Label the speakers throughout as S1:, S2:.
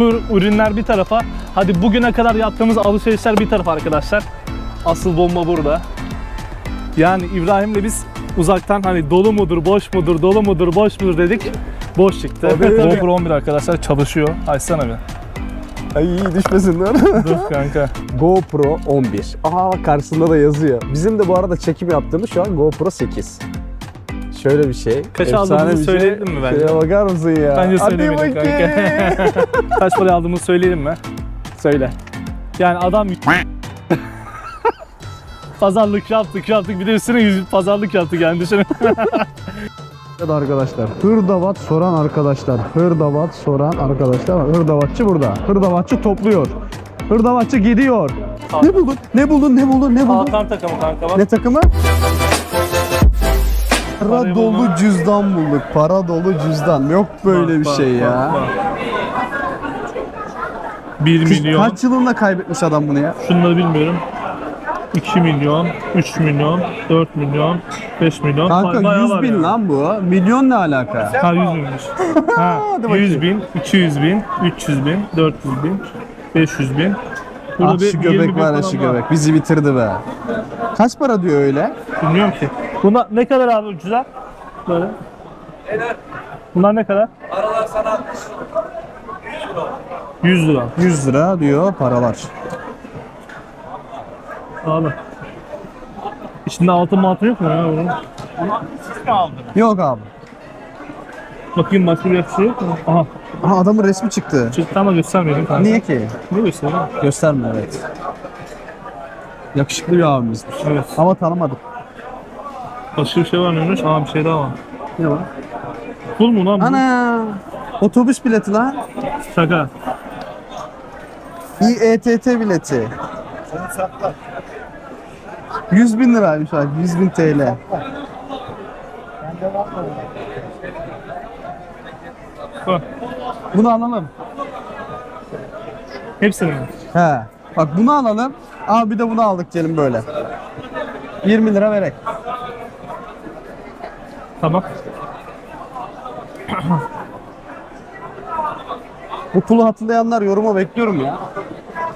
S1: Bu ürünler bir tarafa. Hadi bugüne kadar yaptığımız alışverişler bir tarafa arkadaşlar. Asıl bomba burada. Yani İbrahim'le biz uzaktan hani dolu mudur, boş mudur, dolu mudur, boş mudur dedik. Boş çıktı.
S2: Tabii.
S1: GoPro 11 arkadaşlar çalışıyor. Açsana bir.
S2: Ay iyi düşmesinler.
S1: Dur kanka.
S2: GoPro 11. Aha karşısında da yazıyor. Bizim de bu arada çekim yaptığımız şu an GoPro 8. Şöyle bir şey.
S1: Kaç aldığımızı
S2: şey.
S1: söyleyelim mi bence?
S2: Şuraya bakar mısın ya?
S1: Bence söylemeyelim
S2: bakayım.
S1: Kaç para aldığımızı söyleyelim mi?
S2: Söyle.
S1: Yani adam pazarlık yaptık yaptık bir de üstüne yüz pazarlık yaptık yani düşünün.
S2: Evet arkadaşlar. Hırdavat soran arkadaşlar. Hırdavat soran arkadaşlar. Hırdavatçı burada. Hırdavatçı topluyor. Hırdavatçı gidiyor. Ne buldun? Ne buldun? Ne buldun? Ne buldun?
S1: Hakan takımı kanka bak.
S2: Ne takımı? Para dolu cüzdan bulduk. Para dolu cüzdan. Yok böyle
S1: Bak,
S2: bir şey
S1: bak,
S2: ya.
S1: bak. 1 milyon.
S2: Kaç yılında kaybetmiş adam bunu ya?
S1: Şunları bilmiyorum. 2 milyon, 3 milyon, 4 milyon, 5 milyon.
S2: Kanka
S1: Bayağı
S2: 100
S1: var
S2: bin
S1: yani.
S2: lan bu. Milyon ne alaka?
S1: Ha 100 binmiş. Ha,
S2: Hadi
S1: 100 bin, 200 bin, 300 bin, 400 bin, 500 bin. Burada
S2: Ah
S1: bir
S2: şu
S1: 20
S2: göbek
S1: bin
S2: var ya
S1: falan
S2: şu göbek. Bizi bitirdi be. Kaç para diyor öyle?
S1: Bilmiyorum ki. Bunlar ne kadar abi ucuzlar? Böyle. Bunlar ne kadar? Aralar sana 100 lira.
S2: 100 lira diyor paralar.
S1: Abi. İçinde altın altın yok mu ya bunun?
S2: Yok abi.
S1: Bakayım başka bir şey yok mu? Aha.
S2: Aha adamın resmi çıktı.
S1: Çıktı ama göstermeyelim kanka.
S2: Niye ki?
S1: Ne gösteriyor?
S2: Gösterme evet. Yakışıklı bir abimizmiş.
S1: Evet.
S2: Ama tanımadık.
S1: Başka bir şey var mıymış? Aa bir şey daha var.
S2: Ne var?
S1: Pul mu lan bu?
S2: Ana! Otobüs bileti lan.
S1: Şaka.
S2: İETT bileti. 100 bin liraymış abi. 100 bin TL.
S1: Bak.
S2: Bunu alalım.
S1: Hepsini mi?
S2: He. Bak bunu alalım. Abi bir de bunu aldık diyelim böyle. 20 lira verek.
S1: Tamam.
S2: Bu pulu hatırlayanlar yoruma bekliyorum ya.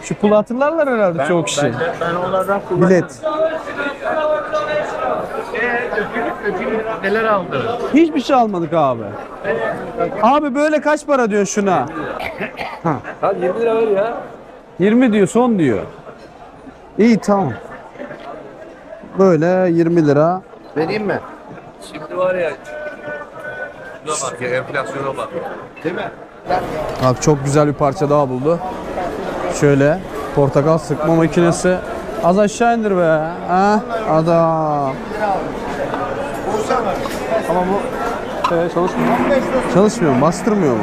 S2: Şu pulu hatırlarlar herhalde çoğu kişi.
S3: Ben onlardan
S2: Bilet.
S3: Neler aldın?
S2: Hiçbir şey almadık abi. Abi böyle kaç para diyor şuna?
S3: Hadi 20 lira ver ya.
S2: 20 diyor son diyor. İyi tamam. Böyle 20 lira.
S3: Vereyim mi? Şimdi var ya. Şuna bak ya enflasyona bak. Değil mi?
S2: Bak çok güzel bir parça daha buldu. Şöyle portakal sıkma makinesi. Az aşağı indir be. Ha? Adam.
S1: Ama bu şey çalışmıyor.
S2: Çalışmıyor? Bastırmıyor mu?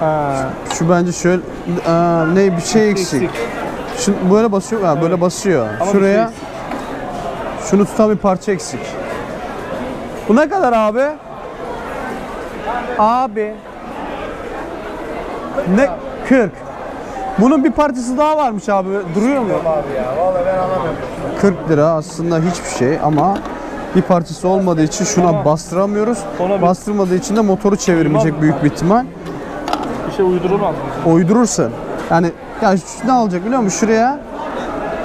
S1: Ha.
S2: Şu bence şöyle Aa, ne bir şey eksik. Şu böyle basıyor ha böyle basıyor.
S1: Ama bir
S2: Şuraya
S1: şey
S2: şunu tutan bir parça eksik. Bu ne kadar abi? Abi. Ne 40. Bunun bir parçası daha varmış abi. Duruyor mu?
S3: Abi ya vallahi ben alamıyorum.
S2: 40 lira aslında hiçbir şey ama bir parçası olmadığı için şuna
S1: Ama
S2: bastıramıyoruz.
S1: ona bir-
S2: Bastırmadığı için de motoru çevirmeyecek büyük bir ihtimal.
S1: Bir şey uydurulmaz mı?
S2: uydurursun. Yani ya şu ne alacak biliyor musun? Şuraya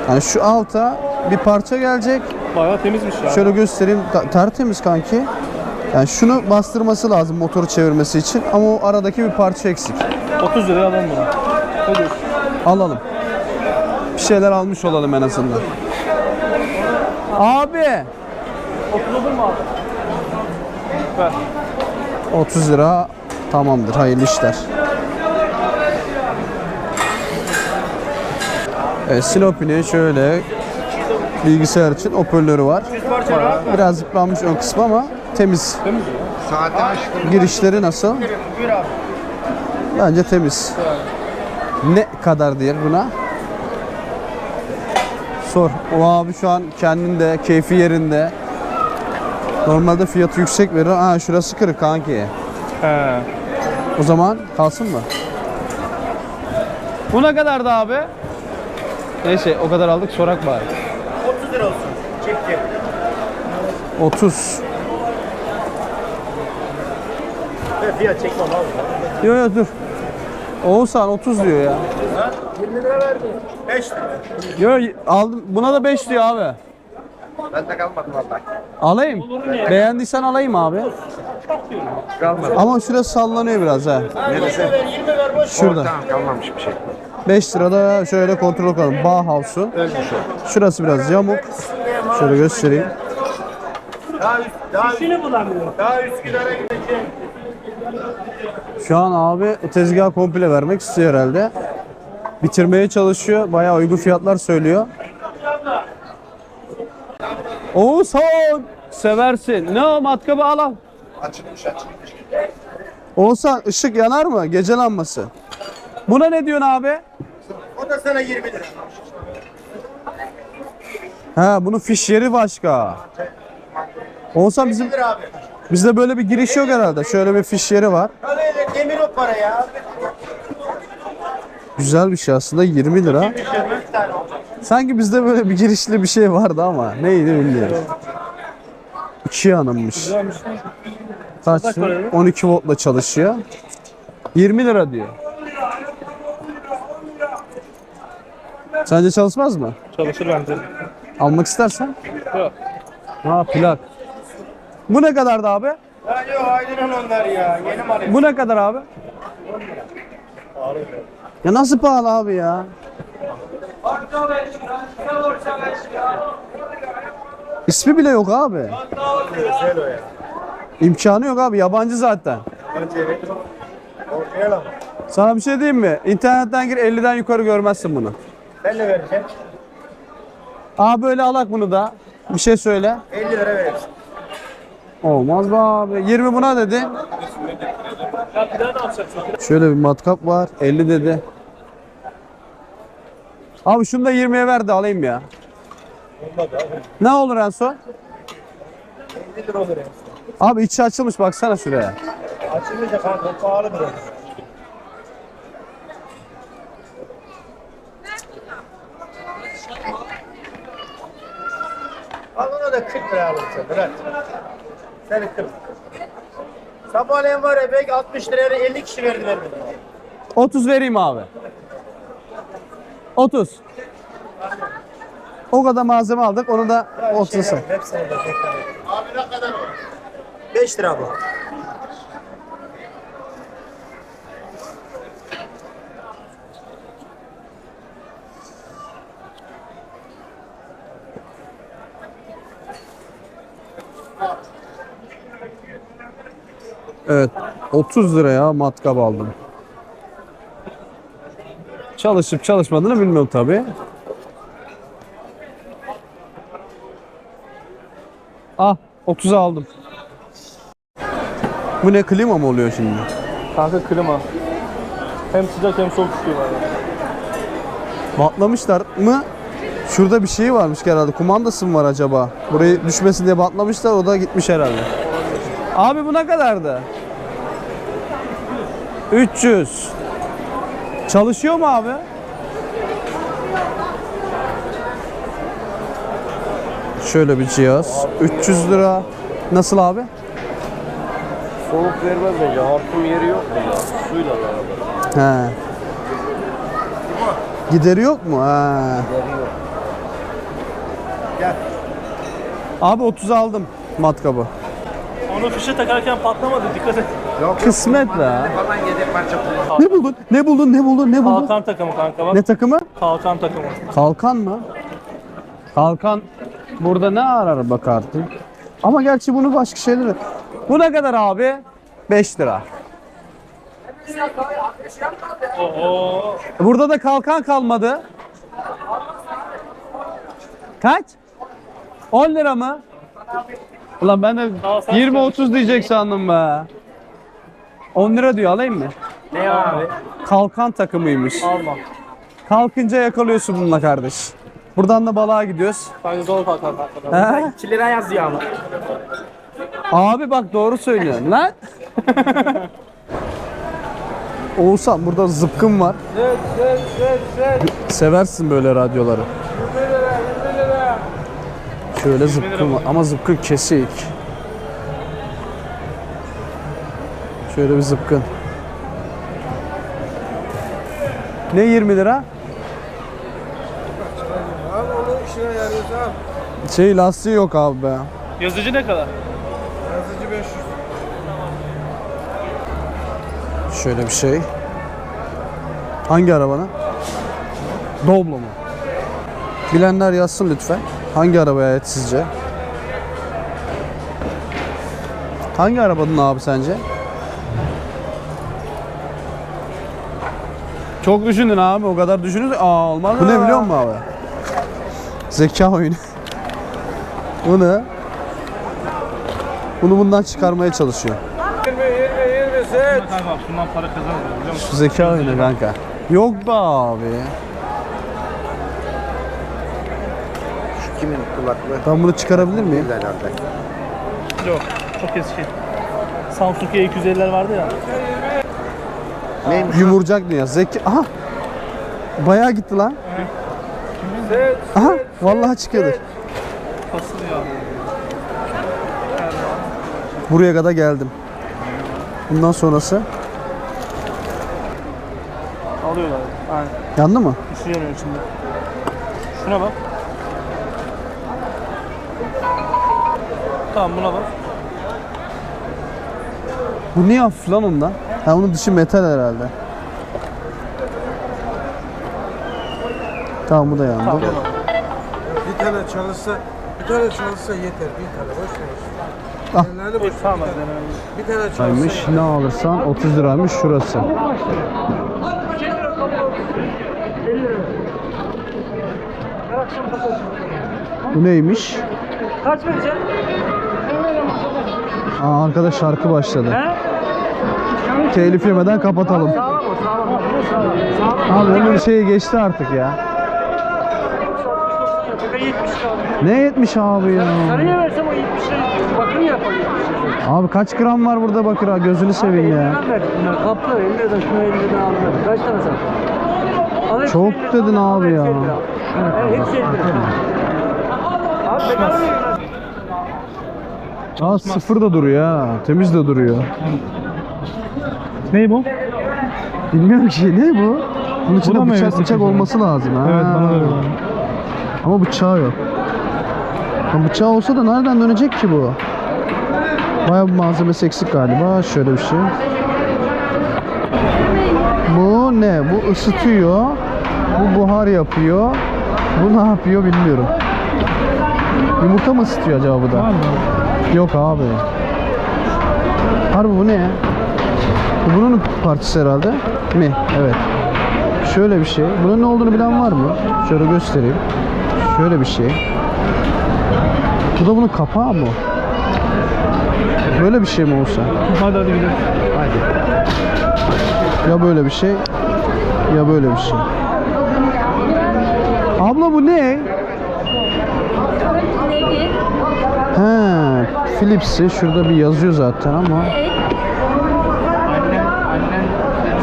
S2: yani şu alta bir parça gelecek.
S1: Bayağı temizmiş ya.
S2: Şöyle göstereyim. Ta- tertemiz kanki. Yani şunu bastırması lazım motoru çevirmesi için ama o aradaki bir parça eksik.
S1: 30 liraya alalım bunu.
S2: Alalım. Bir şeyler almış olalım en azından. Abi
S1: 30 olur mu abi? Ver.
S2: 30 lira tamamdır. Hayırlı işler. Evet, Sinopi'nin şöyle bilgisayar için hoparlörü var. Biraz yıpranmış ön kısmı ama temiz. Girişleri nasıl? Bence temiz. Ne kadar diyor buna? Sor. O abi şu an kendinde, keyfi yerinde. Normalde fiyatı yüksek verir. Ha şurası kırık kanki.
S1: He.
S2: O zaman kalsın mı? Bu ne kadardı abi? Neyse o kadar aldık sorak bari.
S3: 30 lira olsun. Çek çek.
S2: 30.
S3: Ve fiyat çekmem abi.
S2: Yo yo dur. Oğuzhan 30 diyor ya.
S3: 20 lira verdim. 5 lira.
S2: Yo aldım. Buna da 5 diyor abi.
S3: Ben de kalmadım vallahi.
S2: Alayım. Beğendiysen alayım abi.
S3: Kalmadı.
S2: Ama şurası sallanıyor biraz ha.
S3: Neresi?
S2: Şurada.
S3: Tamam kalmamış bir şey.
S2: 5 lirada şöyle kontrol bakalım. Bauhaus'un. Şurası biraz yamuk. Şöyle göstereyim.
S3: Daha üst, daha üst. Daha Üsküdar'a gidecek.
S2: Şu an abi o tezgahı komple vermek istiyor herhalde. Bitirmeye çalışıyor. Bayağı uygun fiyatlar söylüyor. Oğuzhan seversin. Ne o matkabı al al.
S3: Açılmış açılmış.
S2: Oğuzhan ışık yanar mı? Gece lambası. Buna ne diyorsun abi?
S3: O da sana 20 lira.
S2: He bunun fiş yeri başka. Oğuzhan bizim
S3: 20 lira abi.
S2: Bizde böyle bir giriş yok herhalde. Şöyle bir fiş yeri var.
S3: Demir o para ya.
S2: Güzel bir şey aslında 20 lira.
S3: 20 tane olacak.
S2: Sanki bizde böyle bir girişli bir şey vardı ama neydi bilmiyorum. İki yanımmış. Kaç? 12 voltla çalışıyor. 20 lira diyor. Sence çalışmaz mı?
S1: Çalışır bence.
S2: Almak istersen?
S1: Yok.
S2: Ha plak. Bu ne kadardı abi?
S3: Ya yok aydın onlar ya. Yeni mal.
S2: Bu ne kadar abi? Ya nasıl pahalı abi ya? İsmi bile yok abi. İmkanı yok abi yabancı zaten. Sana bir şey diyeyim mi? İnternetten gir 50'den yukarı görmezsin bunu.
S3: Ben de vereceğim.
S2: Abi böyle alak bunu da. Bir şey söyle.
S3: 50 lira verirsin.
S2: Olmaz be abi. 20 buna dedi. Şöyle bir matkap var. 50 dedi. Abi şunu da 20'ye ver de alayım ya. Ne olur en son?
S3: 50 lira olur en
S2: Abi içi açılmış baksana şuraya.
S3: Açılmayacak kanka pahalı biraz. Al ona da 40 lira alın sen bırak. Seni 40. Sabahleyin var ya belki 60 liraya 50 kişi verdi vermedi.
S2: 30 vereyim abi. 30. O kadar malzeme aldık. Onu da 30'a.
S3: Hepsini de tekrar Abi ne kadar o? 5 lira bu.
S2: Evet. 30 liraya matkap aldım. Çalışıp çalışmadığını bilmiyorum tabi. Ah 30'a aldım. Bu ne klima mı oluyor şimdi?
S1: Kanka klima. Hem sıcak hem soğuk tutuyor bana.
S2: Batlamışlar mı? Şurada bir şey varmış herhalde. Kumandası mı var acaba? Burayı düşmesin diye batlamışlar. O da gitmiş herhalde. Abi bu ne kadardı? 300. Çalışıyor mu abi? Şöyle bir cihaz. 300 lira. Nasıl abi?
S3: Soğuk vermez bence. Hortum yeri yok mu ya? Suyla beraber.
S2: He. Gideri yok mu? He.
S3: Gel.
S2: Abi 30 aldım matkabı.
S1: Onu fişe takarken patlamadı dikkat et.
S2: Kısmet be. Ne buldun? Ne buldun? Ne buldun? Ne buldun?
S1: Kalkan takımı kanka bak.
S2: Ne takımı?
S1: Kalkan takımı.
S2: Kalkan mı? Kalkan burada ne arar bak artık. Ama gerçi bunu başka şeyler. Bu ne kadar abi? 5 lira.
S1: Oo.
S2: Burada da kalkan kalmadı. Kaç? 10 lira mı? Ulan ben de 20-30 diyecek sandım be. 10 lira diyor alayım mı?
S3: Ne abi?
S2: Kalkan takımıymış.
S1: Alma.
S2: Kalkınca yakalıyorsun bununla kardeş. Buradan da balığa gidiyoruz.
S1: Bence zor kanka.
S2: He?
S3: 2 lira yazıyor ama.
S2: Abi bak doğru söylüyorsun lan. Oğuzhan burada zıpkın var. Seversin böyle radyoları. Şöyle zıpkın var ama zıpkın kesik. Şöyle bir zıpkın. Ne 20 lira?
S4: Abi onu işine yarıyorsa al.
S2: Şey lastiği yok abi be.
S1: Yazıcı ne kadar?
S4: Yazıcı 500.
S2: Şöyle bir şey. Hangi arabanın? Doblo mu? Bilenler yazsın lütfen. Hangi arabaya ait sizce? Hangi arabanın abi sence? Çok düşündün abi. O kadar düşünürse aa olmaz Bu ne biliyor musun abi? Zeka oyunu. Bunu bunu bundan çıkarmaya çalışıyor.
S4: 20, 20, 20 set.
S1: Şundan para kazanırız biliyor musun?
S2: Şu zeka oyunu kanka. Yok be abi.
S3: Kimin kulaklığı?
S2: Ben bunu çıkarabilir miyim?
S1: Yok. Çok eski. Samsung E250'ler vardı ya.
S3: Neymiş?
S2: Yumurcak mı ya? Zeki... Aha! Bayağı gitti lan.
S4: Set.
S2: Aha! Vallahi çıkıyordur.
S1: Kasılıyor.
S2: Buraya kadar geldim. Bundan sonrası
S1: Alıyorlar. Aynen.
S2: yandı mı?
S1: Üstü yanıyor içinde. Şuna bak. Tamam buna bak.
S2: Bu niye hafif lan ondan? Ha onun dışı metal herhalde. Tamam bu da yandı.
S1: Tamam.
S4: Bir tane çalışsa, bir tane çalışsa yeter. Bir tane boş ver.
S2: Ah.
S4: Boş ver?
S1: hadi deneyelim.
S4: Bir tane çalışsa.
S2: Aymış. Ne alırsan 30 liraymış şurası. Bu neymiş?
S5: Kaç vereceksin?
S2: Aa arkada şarkı başladı. Telif yemeden kapatalım. Abi onun şeyi geçti artık ya.
S5: Burada 70 lira.
S2: Ne 70 abi ya?
S5: Sarıya versem o 70 lira. Bakım yapar 70 lira.
S2: Abi kaç gram var burada bakır ha gözünü seveyim ya.
S5: Ben verdim bunlar. Kaplı 50 lira şuna 50 lira aldım. Kaç tane sattın? Al hepsi
S2: Çok
S5: 50 lira,
S2: dedin abi ya.
S5: 50 lira. Evet, hepsi 50 lira. Abi bedava veriyorum.
S2: Aa sıfır da duruyor ha. Temiz de duruyor.
S1: Ney bu?
S2: Bilmiyorum ki ne bu? Bunun içinde
S1: mı
S2: bıçak bıçak olması lazım ha.
S1: Evet bana da öyle.
S2: Ama bıçağı yok. Ama bıçağı olsa da nereden dönecek ki bu? Bayağı bir malzemesi eksik galiba. Şöyle bir şey. Bu ne? Bu ısıtıyor. Bu buhar yapıyor. Bu ne yapıyor bilmiyorum. Yumurta mı ısıtıyor acaba bu da?
S1: Var mı?
S2: Yok abi. Harbi bu ne bunun parçası herhalde. Mi? Evet. Şöyle bir şey. Bunun ne olduğunu bilen var mı? Şöyle göstereyim. Şöyle bir şey. Bu da bunun kapağı mı? Böyle bir şey mi olsa?
S1: Hadi hadi gidelim.
S2: Ya böyle bir şey ya böyle bir şey. Abla bu ne? He, Philips'i şurada bir yazıyor zaten ama.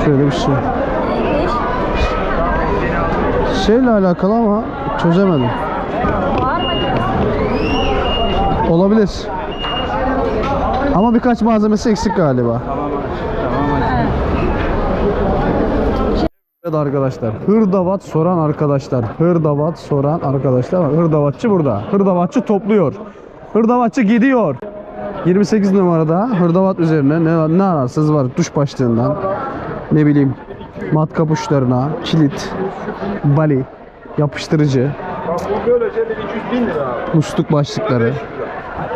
S2: Şöyle bir şey. Şeyle alakalı ama çözemedim. Olabilir. Ama birkaç malzemesi eksik galiba. Evet arkadaşlar. Hırdavat soran arkadaşlar. Hırdavat soran arkadaşlar. Hırdavatçı burada. Hırdavatçı topluyor. Hırdavatçı gidiyor. 28 numarada hırdavat üzerine ne, ne ararsınız var duş başlığından ne bileyim matkap uçlarına kilit bali yapıştırıcı musluk başlıkları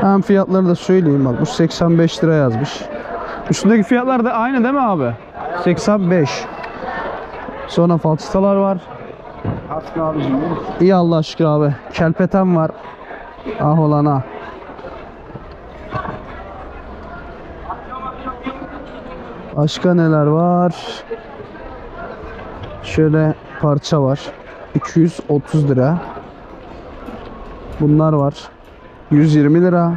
S2: hem fiyatları da söyleyeyim bak bu 85 lira yazmış üstündeki fiyatlar da aynı değil mi abi 85 Sonra falçatalar var. İyi Allah şükür abi. Kelpeten var. Ah olana. Başka neler var? Şöyle parça var. 230 lira. Bunlar var. 120 lira.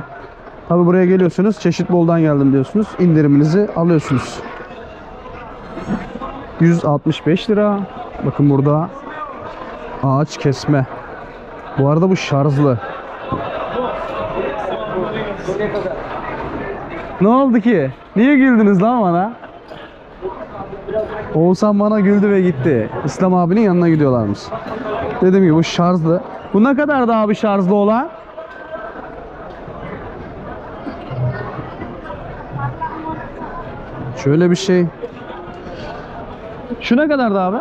S2: Tabi buraya geliyorsunuz. Çeşit boldan geldim diyorsunuz. İndiriminizi alıyorsunuz. 165 lira. Bakın burada ağaç kesme. Bu arada bu şarjlı. Ne oldu ki? Niye güldünüz lan bana? Oğuzhan bana güldü ve gitti. İslam abinin yanına gidiyorlarmış. Dedim ki bu şarjlı. Bu ne kadar da abi şarjlı olan? Şöyle bir şey. Şu ne kadardı abi?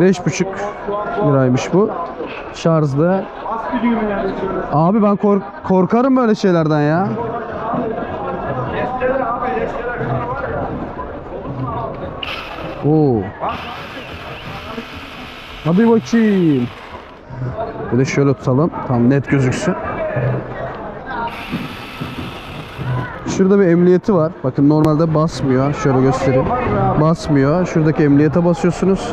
S2: Beş buçuk liraymış bu. Şarjlı. Abi ben kork- korkarım böyle şeylerden ya. Oo. Hadi bakayım. Bir de şöyle tutalım. Tam net gözüksün. Şurada bir emniyeti var. Bakın normalde basmıyor. Şöyle göstereyim. Basmıyor. Şuradaki emniyete basıyorsunuz.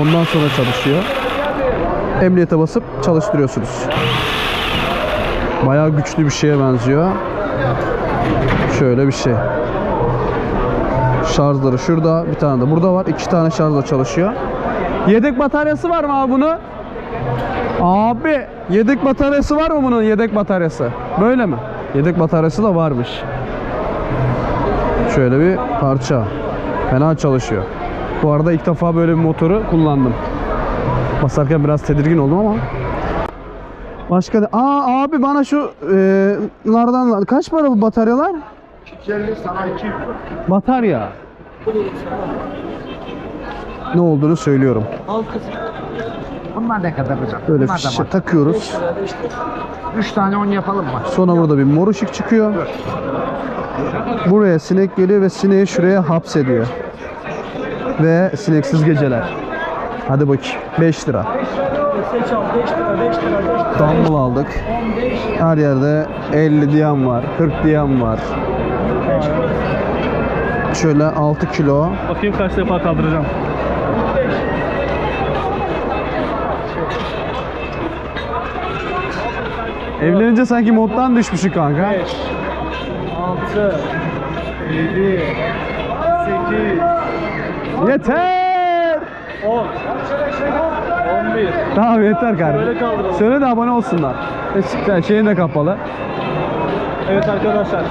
S2: Ondan sonra çalışıyor. Emniyete basıp çalıştırıyorsunuz. Bayağı güçlü bir şeye benziyor. Şöyle bir şey. Şarjları şurada, bir tane de burada var. İki tane şarjla çalışıyor. Yedek bataryası var mı abi bunu? Abi yedek bataryası var mı bunun yedek bataryası? Böyle mi? Yedek bataryası da varmış. Şöyle bir parça. Fena çalışıyor. Bu arada ilk defa böyle bir motoru kullandım. Basarken biraz tedirgin oldum ama. Başka da... Aa abi bana şu e, lardan kaç para bu bataryalar?
S3: 250 sana 200
S2: Batarya. Ne olduğunu söylüyorum.
S3: Bunlar ne kadar hocam?
S2: Böyle
S3: Bunlar da
S2: fişe
S3: var.
S2: takıyoruz.
S3: 3 tane 10 yapalım mı?
S2: Sonra burada bir mor ışık çıkıyor. Buraya sinek geliyor ve sineği şuraya hapsediyor. Ve sineksiz geceler. Hadi bakayım. 5 lira. Dumbbell aldık. Her yerde 50 diyen var, 40 diyen var. Şöyle 6 kilo.
S1: Bakayım kaç defa kaldıracağım.
S2: Evlenince sanki moddan düşmüşsün kanka.
S1: 6 7 8
S2: Yeter!
S1: 10 11
S2: Tamam yeter kardeşim.
S1: Kaldıralım.
S2: Söyle de abone olsunlar. Eskiden şeyin de kapalı.
S1: Evet arkadaşlar,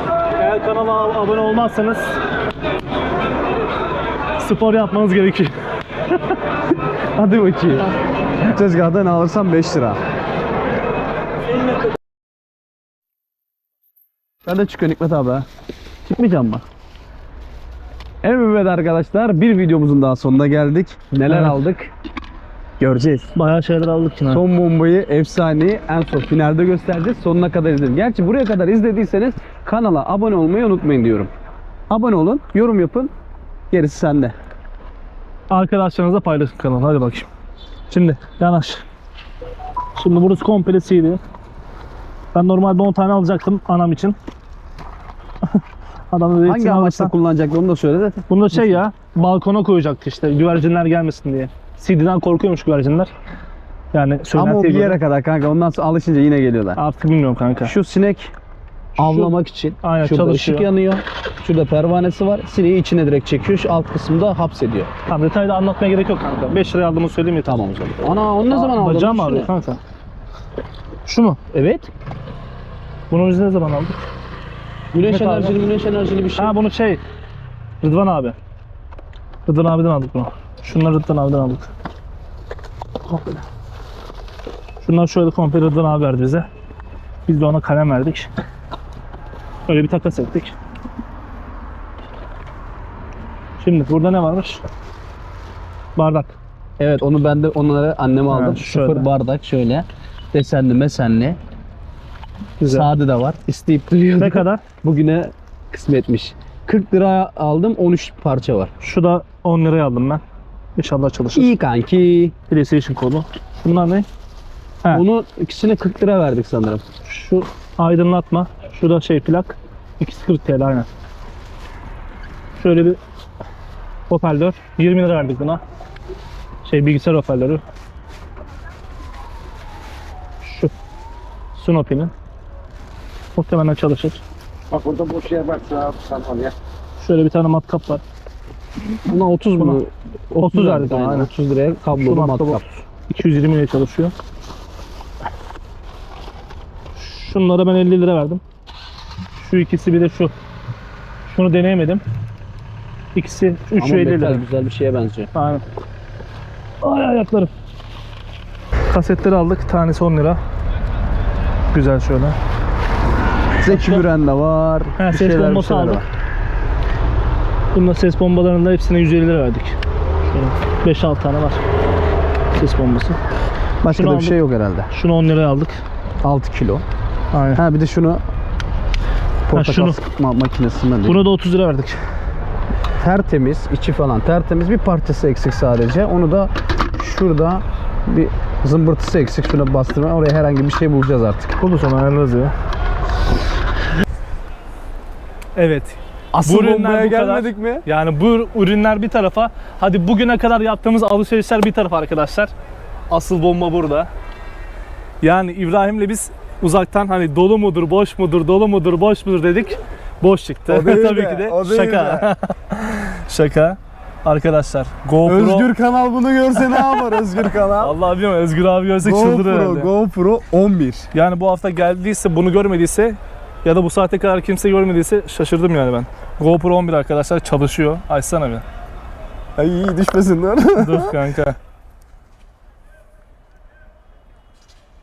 S1: eğer kanala abone olmazsanız spor yapmanız gerekiyor.
S2: Hadi bakayım. Tezgahdan alırsam 5 lira. Ben de çıkıyor Hikmet abi. Çıkmayacağım mı? Evet arkadaşlar bir videomuzun daha sonuna geldik. Neler
S1: Evet.
S2: aldık? Göreceğiz.
S1: Bayağı şeyler aldık yine.
S2: Son bombayı efsaneyi en son finalde göstereceğiz. Sonuna kadar izleyin. Gerçi buraya kadar izlediyseniz kanala abone olmayı unutmayın diyorum. Abone olun, yorum yapın. Gerisi sende.
S1: Arkadaşlarınızla paylaşın kanalı. Hadi bakayım. Şimdi yanaş. Şimdi burası komple CD. Ben normalde 10 tane alacaktım anam için. Adam dedi
S2: Hangi
S1: "Hepsini
S2: amaçla
S1: alırsan-"
S2: kullanacaklar onu da söyle de.
S1: Bunu da şey ya balkona koyacaktı işte güvercinler gelmesin diye. CD'den korkuyormuş güvercinler. Yani
S2: Ama o bir
S1: söylentiye göre.
S2: yere kadar kanka. Ondan sonra alışınca yine geliyorlar.
S1: Artık bilmiyorum kanka.
S2: Şu sinek avlamak için.
S1: Aynen,
S2: Şurada
S1: çalışıyor.
S2: ışık yanıyor. Şurada pervanesi var. Sineği içine direkt çekiyor. Şu alt kısımda hapsediyor.
S1: Tamam detaylı anlatmaya gerek yok kanka. 5 liraya aldığımı söyleyeyim yeter.
S2: Tamam o zaman. Ana onu ne zaman aldın?
S1: Bacağım
S2: Şu
S1: ağrıyor
S2: ne?
S1: kanka. Şu mu?
S2: Evet.
S1: Bunu biz ne zaman aldık?
S2: Güneş
S1: Hikmet abi.
S2: enerjili, güneş enerjili bir şey.
S1: Ha bunu şey Rıdvan abi. Rıdvan abiden aldık bunu. Şunları Rıdvan abiden aldık. Komple. Şunlar şöyle komple Rıdvan abi verdi bize. Biz de ona kalem verdik. Öyle bir takas ettik. Şimdi burada ne varmış? Bardak.
S2: Evet onu ben de onlara anneme aldım.
S1: şöyle.
S2: Sıfır bardak şöyle. Desenli mesenli.
S1: Güzel.
S2: Sade de var. İsteyip duruyordu.
S1: Ne kadar?
S2: Bugüne kısmetmiş. 40 lira aldım 13 parça var.
S1: Şu da 10 liraya aldım ben. İnşallah çalışır.
S2: İyi kanki.
S1: PlayStation kolu. Bunlar ne? He.
S2: Bunu ikisine 40 lira verdik sanırım.
S1: Şu aydınlatma. Şu da şey plak. İkisi 40 TL aynen. Şöyle bir hoparlör. 20 lira verdik buna. Şey bilgisayar hoparlörü. Şu. Snoopy'nin. Muhtemelen çalışır.
S3: Bak burada boş yer varsa tamam ya.
S1: Şöyle bir tane matkap var.
S2: Buna 30 mu?
S1: Buna 30 verdik ona,
S2: aynen.
S1: aynen.
S2: 30 liraya kablolu
S1: matkap
S2: matkap.
S1: 220 liraya çalışıyor. Şunlara ben 50 lira verdim. Şu ikisi bir de şu. Şunu deneyemedim. İkisi 3
S5: Ama
S1: 50
S5: metal
S1: lira.
S5: güzel bir şeye benziyor.
S1: Aynen. Ay ayaklarım. Kasetleri aldık. Tanesi 10 lira. Güzel şöyle.
S2: Zeki Müren de var.
S1: Ha,
S2: bir
S1: ses
S2: şeyler,
S1: bombası
S2: şeyler
S1: aldık.
S2: var.
S1: Bunda ses bombalarının da hepsine 150 lira verdik. Şöyle 5-6 tane var. Ses bombası.
S2: Başka
S1: Şunu
S2: da bir
S1: aldık.
S2: şey yok herhalde.
S1: Şunu 10 liraya aldık.
S2: 6 kilo.
S1: Aynen.
S2: Ha bir de şunu portakal
S1: şunu.
S2: sıkma makinesinden değil.
S1: Buna da 30 lira verdik.
S2: Tertemiz, içi falan tertemiz. Bir parçası eksik sadece. Onu da şurada bir zımbırtısı eksik. Şuna bastırma. Oraya herhangi bir şey bulacağız artık.
S1: Bunu sonra ayarlarız ya. Evet.
S2: Asıl
S1: Bu ürünler
S2: bombaya
S1: bu kadar.
S2: gelmedik mi?
S1: Yani bu ürünler bir tarafa. Hadi bugüne kadar yaptığımız alışverişler bir tarafa arkadaşlar. Asıl bomba burada. Yani İbrahim'le biz uzaktan hani dolu mudur, boş mudur, dolu mudur, boş mudur dedik. Boş çıktı.
S2: O değil
S1: Tabii
S2: de,
S1: ki de
S2: o değil
S1: şaka. şaka. Arkadaşlar GoPro.
S2: Özgür Kanal bunu görse ne yapar Özgür Kanal?
S1: Allah bilmiyorum Özgür abi görsek çıldırır herhalde.
S2: GoPro 11.
S1: Yani bu hafta geldiyse bunu görmediyse ya da bu saate kadar kimse görmediyse şaşırdım yani ben. GoPro 11 arkadaşlar çalışıyor. Açsana bir.
S2: Ay iyi düşmesin dur.
S1: Dur kanka.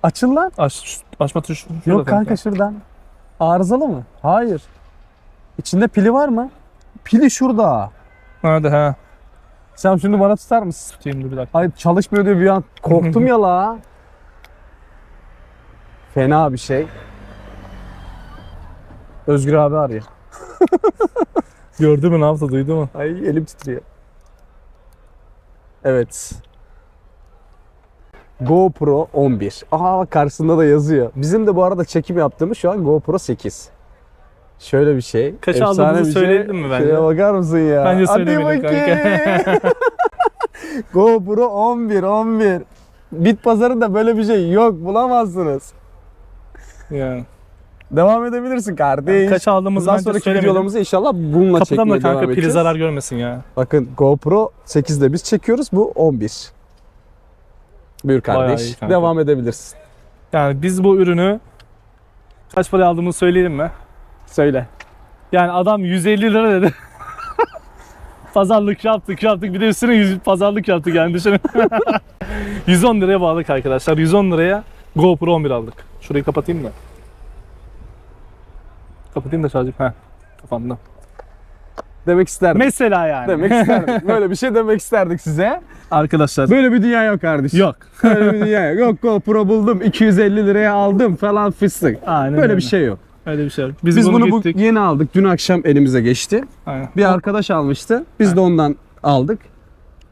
S2: Açın lan.
S1: Aç, açma tuşu.
S2: Yok kanka şuradan. Arızalı mı? Hayır. İçinde pili var mı? Pili şurada.
S1: Hadi ha.
S2: Sen şunu bana tutar mısın?
S1: Tutayım dur bir dakika.
S2: Ay çalışmıyor diye bir an korktum ya la. Fena bir şey. Özgür abi arıyor.
S1: Gördü mü ne yaptı duydu mu?
S2: Ay elim titriyor. Evet. GoPro 11. Aha karşısında da yazıyor. Bizim de bu arada çekim yaptığımız şu an GoPro 8. Şöyle bir şey.
S1: Kaç
S2: Efsane
S1: aldığımızı
S2: bir şey.
S1: söyleyelim mi bence?
S2: Şuraya bakar mısın ya?
S1: Bence söylemeyelim
S2: bakayım. GoPro 11 11. Bit pazarında böyle bir şey yok bulamazsınız.
S1: Yani.
S2: Devam edebilirsin kardeş.
S1: Kaç aldığımızı
S2: Bundan sonraki videolarımızı inşallah bununla
S1: Kapıdan
S2: çekmeye devam
S1: kanka pili zarar görmesin ya.
S2: Bakın GoPro 8'de biz çekiyoruz. Bu 11. Buyur kardeş.
S1: kanka.
S2: Devam edebilirsin.
S1: Yani biz bu ürünü kaç paraya aldığımızı söyleyelim mi?
S2: Söyle.
S1: Yani adam 150 lira dedi. pazarlık yaptık yaptık bir de üstüne yüz- pazarlık yaptık yani düşünün. 110 liraya bağladık arkadaşlar. 110 liraya GoPro 11 aldık. Şurayı kapatayım da. Kapatayım da şarjı. Heh. Kapandı.
S2: Demek isterdim.
S1: Mesela yani.
S2: demek isterdik. Böyle bir şey demek isterdik size.
S1: Arkadaşlar.
S2: Böyle bir dünya yok kardeşim.
S1: Yok.
S2: Böyle bir dünya yok. Yok GoPro buldum 250 liraya aldım falan fıstık.
S1: Aynen
S2: Böyle
S1: öyle.
S2: bir şey yok.
S1: Öyle bir şey yok. Biz,
S2: Biz,
S1: bunu,
S2: bunu, bu
S1: gittik.
S2: yeni aldık. Dün akşam elimize geçti.
S1: Aynen.
S2: Bir arkadaş almıştı. Biz de ondan aldık.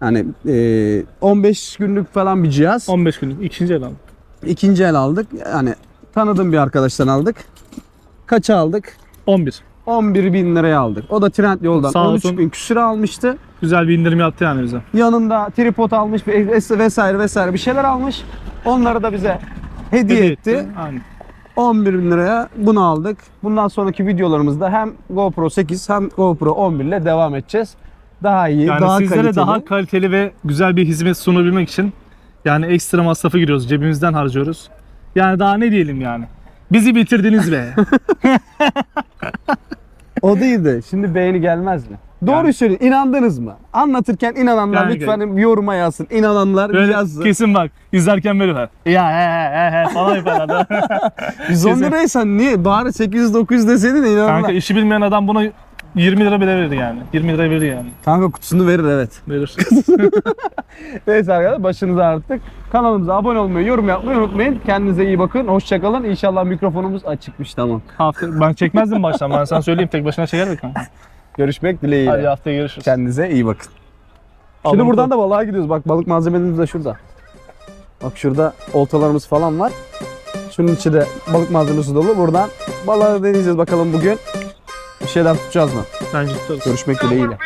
S2: Yani e, 15 günlük falan bir cihaz.
S1: 15 günlük. ikinci el aldık.
S2: İkinci el aldık. Yani tanıdığım bir arkadaştan aldık. Kaça aldık?
S1: 11.
S2: 11 bin liraya aldık. O da Trendyol'dan
S1: Sağ
S2: 13
S1: olsun.
S2: bin küsüre almıştı.
S1: Güzel bir indirim yaptı yani bize.
S2: Yanında tripod almış vesaire vesaire bir şeyler almış. Onları da bize hediye, etti.
S1: Aynen.
S2: 11 bin liraya bunu aldık. Bundan sonraki videolarımızda hem GoPro 8 hem GoPro 11 ile devam edeceğiz. Daha iyi,
S1: Yani
S2: daha
S1: sizlere
S2: kaliteli.
S1: daha kaliteli ve güzel bir hizmet sunabilmek için yani ekstra masrafı giriyoruz. Cebimizden harcıyoruz. Yani daha ne diyelim yani. Bizi bitirdiniz be.
S2: O değil de şimdi beğeni gelmez mi? Doğruyu
S1: Yani-
S2: söyleyin. İnandınız mı? Anlatırken inananlar
S1: Yani-
S2: lütfen bir yoruma yazsın. İnananlar
S1: Böyle
S2: yazsın.
S1: kesin bak izlerken böyle var. Ya he he he falan yaparlar.
S2: 110
S1: kesin.
S2: liraysa niye? Bari 800-900 deseydin de inananlar.
S1: Kanka
S2: Kanka,
S1: işi bilmeyen adam buna 20 lira bile verir yani. 20 lira verir yani.
S2: kutusunu verir evet.
S1: Verir.
S2: Neyse arkadaşlar başınızı ağrıttık. Kanalımıza abone olmayı, yorum yapmayı unutmayın. Kendinize iyi bakın. Hoşçakalın. İnşallah mikrofonumuz açıkmış tamam.
S1: Hafta, ben çekmezdim baştan ben sana söyleyeyim tek başına çeker mi kanka?
S2: Görüşmek dileğiyle.
S1: Hadi haftaya görüşürüz.
S2: Kendinize iyi bakın. Şimdi buradan da balığa gidiyoruz. Bak balık malzemelerimiz de şurada. Bak şurada oltalarımız falan var. Şunun içi de balık malzemesi dolu. Buradan balığı deneyeceğiz bakalım bugün. Bir şeyler tutacağız mı?
S1: Bence tutarız.
S2: Görüşmek dileğiyle.